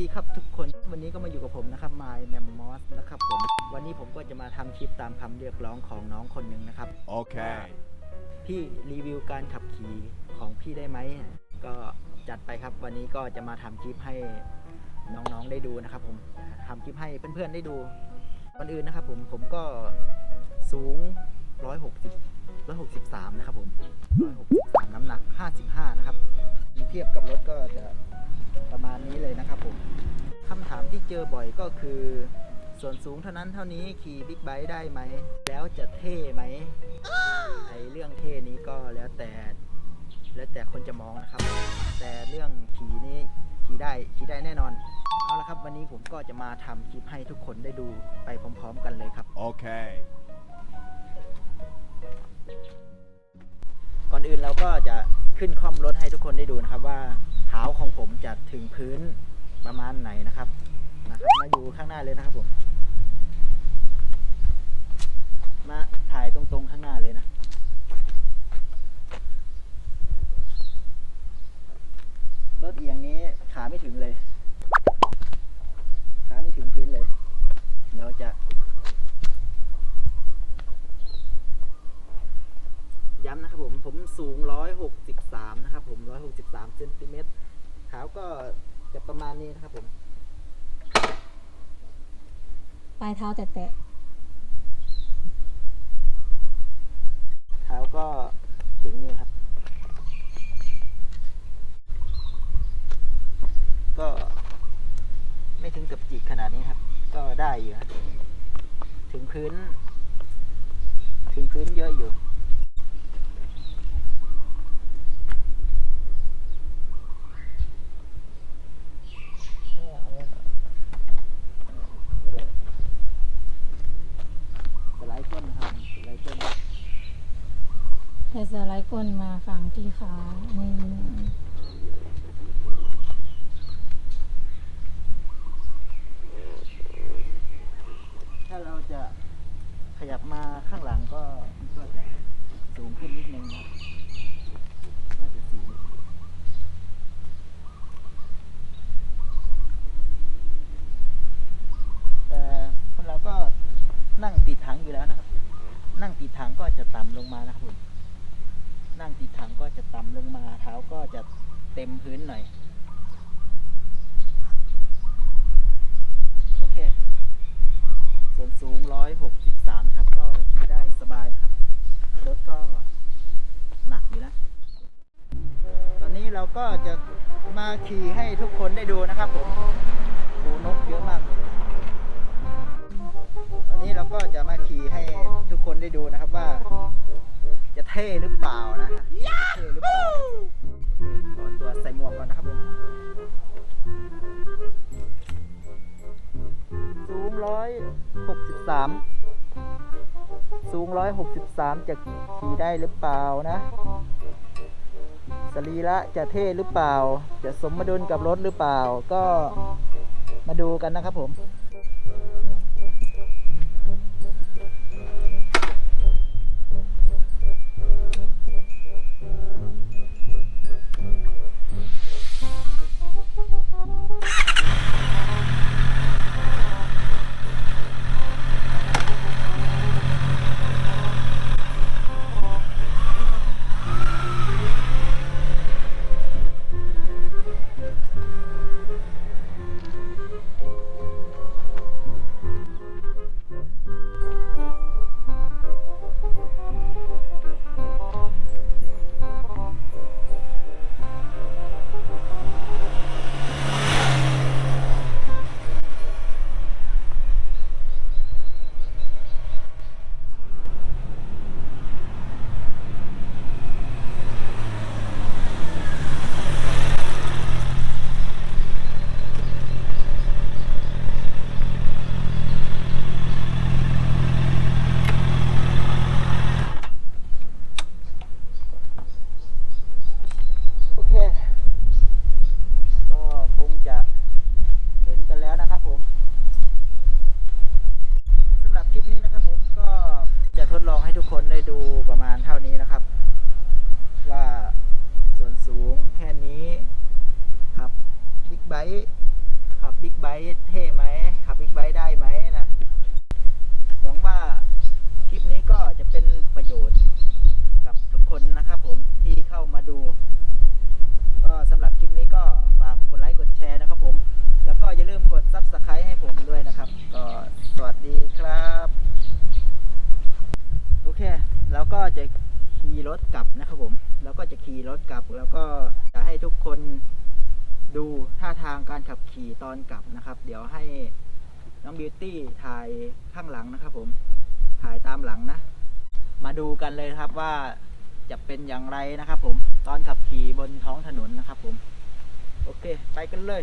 ดีครับทุกคน วันนี้ก็มาอยู่กับผมนะครับ My m e m o s นะครับผม วันนี้ผมก็จะมาทำคลิปตามคำเรียกร้องของน้องคนหนึ่งนะครับ Okay. พี่รีวิวการขับขี่ของพี่ได้ไหมก็จัดไปครับ วันนี้ก็จะมาทำคลิปให้น้องๆได้ดูนะครับ ผมทำคลิปให้เพื่อนๆได้ดูวันอื่นนะครับ ผมผมก็สูง 160 163 นะครับผม 163 น้ำหนัก 55 นะครับเทียบกับรถก็จะ ประมาณนี้เลยนะครับผมคำถามที่เจอบ่อยก็คือ ส่วนสูงเท่านั้นเท่านี้ขี่บิ๊กไบค์ได้ไหม แล้วจะเท่ไหมไอเรื่องเท่นี้ก็แล้วแต่ แล้วแต่คนจะมองนะครับ แต่เรื่องขี่นี้ขี่ได้ขี่ได้แน่นอน เอาละครับวันนี้ผมก็จะมาทำคลิปให้ทุกคนได้ดูไปพร้อม ๆ กันเลยครับ Okay. ก่อนอื่นเราก็จะขึ้นคล่อมรถให้ทุกคนได้ดูนะครับว่าเท้าของผมจะถึงพื้นประมาณไหนนะครับนะครับมาอยู่ข้างหน้าเลยนะครับผม มาถ่ายตรงๆข้างหน้าเลยนะรถเอียงนี้ขาไม่ถึงเลย ขาไม่ถึงพื้นเลย เดี๋ยวจะ ย้ำนะครับผม ผม สูง 163 นะครับผม 163เซนติเมตรขาวก็จะประมาณนี้นะครับผม ปลายเท้าแตะเท้าก็ถึงนี่ครับ ก็ไม่ถึงกับจิกขนาดนี้ครับ ก็ได้อยู่ครับถึงพื้น ถึงพื้นเยอะอยู่ สไลด์ก้นนะครับสไลด์ก้น ๆ แต่สไลด์ก้นมาฝั่งที่ขามือถ้าเราจะขยับมาข้างหลังก็ก็จะสูงขึ้นนิดนึงครับก็จะสูงแต่คนเราก็นั่งติดถังอยู่แล้วนะครับ นั่งติดถังก็จะต่ำลงมานะครับผม นั่งติดถังก็จะต่ำลงมาเท้าก็จะเต็มพื้นหน่อย โอเค ส่วนสูง 163 ครับ ก็ขี่ได้สบายครับ รถก็หนักอยู่นะ ตอนนี้เราก็จะมาขี่ให้ทุกคนได้ดูนะครับผมโอ้นกเยอะมากเลยตอนนี้เราก็จะมาขี่ให้ทุกคนได้ดูนะครับว่า ท่หรือเปล่านะฮะเท่หรือเปล่าขอตัวใส่หมวกก่อนนะครับผมสูงร้อยหกสิบสามสูงร้อยหกสิบสามจะขี่ได้หรือเปล่านะสรีระจะเท่หรือเปล่า จะสมดุลกับรถหรือเปล่า ก็มาดูกันนะครับผม ดูประมาณเท่านี้นะครับ ว่าส่วนสูงแค่นี้ขับบิ๊กไบค์ขับค์เท่ไหมขับบิ๊กไบค์ได้ไหมนะหวังว่าคลิปนี้ก็จะเป็นประโยชน์กับทุกคนนะครับผมที่เข้ามาดู ก็สำหรับคลิปนี้ก็ฝากกดไลค์กดแชร์นะครับผม แล้วก็อย่าลืมกด Subscribe ให้ผมด้วยนะครับ ก็สวัสดีครับ โอเค แล้วก็จะขี่รถกลับนะครับผมแล้วก็จะขี่รถกลับ แล้วก็จะให้ทุกคนดูท่าทางการขับขี่ตอนกลับนะครับ เดี๋ยวให้น้องบิวตี้ถ่ายข้างหลังนะครับผมถ่ายตามหลังนะ มาดูกันเลยครับว่าจะเป็นอย่างไรนะครับผมตอนขับขี่บนท้องถนนนะครับผม โอเค ไปกันเลย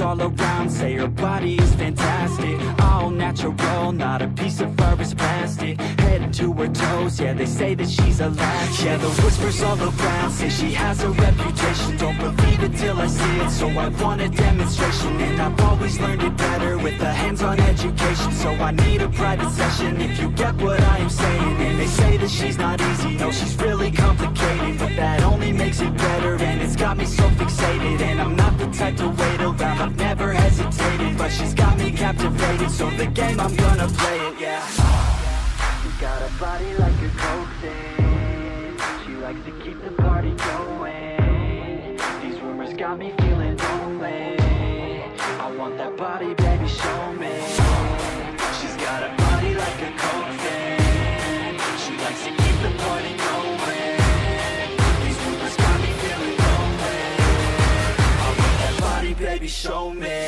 All around. Say her body is fantastic. All natural, not a piece of fur is plastic. Head to her toes, yeah, they say that she's a latch Yeah, the whispers all around say she has a reputation. Don't believe it till I see it, so I want a demonstration. And I've always learned it better with a hands-on education. So I need a private session if you get what I am saying. And they say that she's not easy, no, she's really complicated the game I'm gonna play it, yeah. She got a body like a coke She likes to keep the party going. These rumors got me feeling lonely. I want that body, baby, show me. She's got a body like a coke She likes to keep the party going. These rumors got me feeling lonely. I want that body, baby, show me